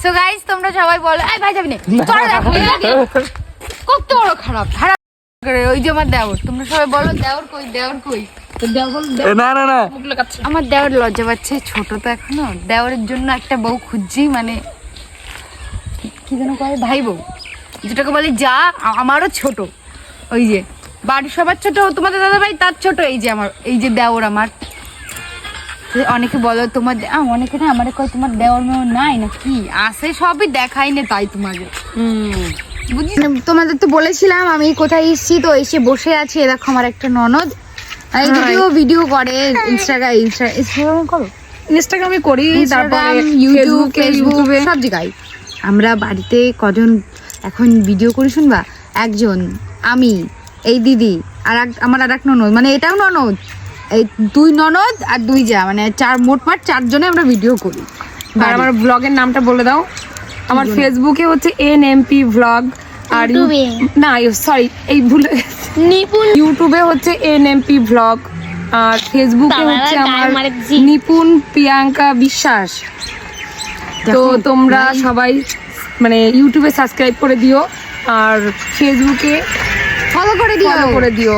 So guys তোমরা সবাই বলো এই ভাই যাবি না। চলো দেখো কত বড় খারাপ খারাপ করে ওই যে আমার দেওর। তোমরা সবাই বলো দেওর কই দেওর কই? তো দেওর এ, না না না। মুখ লাগাচ্ছে আমার দেওর লজ্জা পাচ্ছে ছোট তো এখনও। দেওরের জন্য একটা বউ খুঁজছি মানে কি যেন কয় ভাই বউ যেটাকে বলে যা আ- আমারও ছোট। ওই যে বাড়ির সবার ছোট তোমাদের দাদা ভাই তার ছোট এই যে আমার এই যে দেওর আমার। অনেকে বলো তোমার অনেকে না আমার কয় তোমার দেওয়ার মেও নাই না কি আছে সবই দেখাই না তাই তোমাকে। তোমাদের তো বলেছিলাম আমি কোথায় এসেছি তো এসে বসে আছি দেখো আমার একটা ননদ। ভিডিও ভিডিও করে ইনস্টাগ্রাম ইনস্টাগ্রাম করো? ইনস্টাগ্রামে করি তারপরে ইউটিউব ফেসবুক সব জায়গায়। আমরা বাড়িতে কজন এখন ভিডিও করি শুনবা? একজন আমি এই দিদি আর এক আমার আর এক ননদ। মানে এটাও ননদ। এই দুই ননদ আর দুই যা মানে চার মোট মোটমাট চারজনে আমরা ভিডিও করি। আর আমার ব্লগের নামটা বলে দাও। আমার ফেসবুকে হচ্ছে এন এমপি ব্লগ আর না সরি এই ভুলে গেছি। নিপুণ। ইউটিউবে হচ্ছে এন এমপি ব্লগ আর ফেসবুকে হচ্ছে আমার। নিপুণ প্রিয়াঙ্কা বিশ্বাস। তো তোমরা সবাই মানে ইউটিউবে সাবস্ক্রাইব করে দিও আর ফেসবুকে ফলো করে দিও। ফলো করে দিও।